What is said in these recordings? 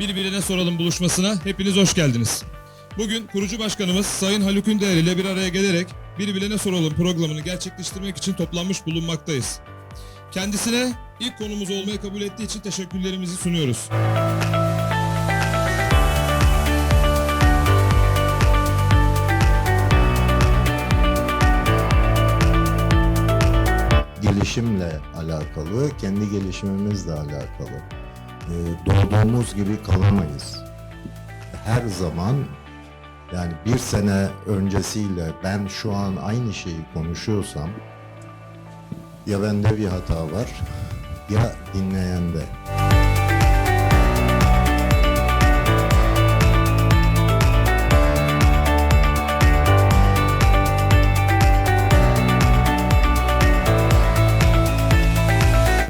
Birbirine soralım buluşmasına hepiniz hoş geldiniz. Bugün kurucu başkanımız Sayın Haluk Ündeğer ile bir araya gelerek Birbirine soralım programını gerçekleştirmek için toplanmış bulunmaktayız. Kendisine ilk konumuz olmayı kabul ettiği için teşekkürlerimizi sunuyoruz. gelişimle alakalı, kendi gelişimimizle alakalı. Ee, doğduğumuz gibi kalamayız. Her zaman yani bir sene öncesiyle ben şu an aynı şeyi konuşuyorsam ya bende bir hata var ya dinleyende.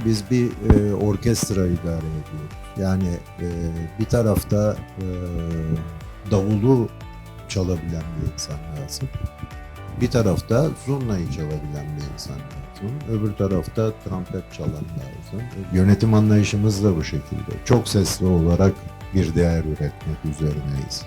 Biz bir e, orkestra idare ediyoruz. Yani e, bir tarafta e, davulu çalabilen bir insan lazım. Bir tarafta zurnayı çalabilen bir insan lazım. Öbür tarafta trompet çalan lazım. Yönetim anlayışımız da bu şekilde. Çok sesli olarak bir değer üretmek üzerineyiz.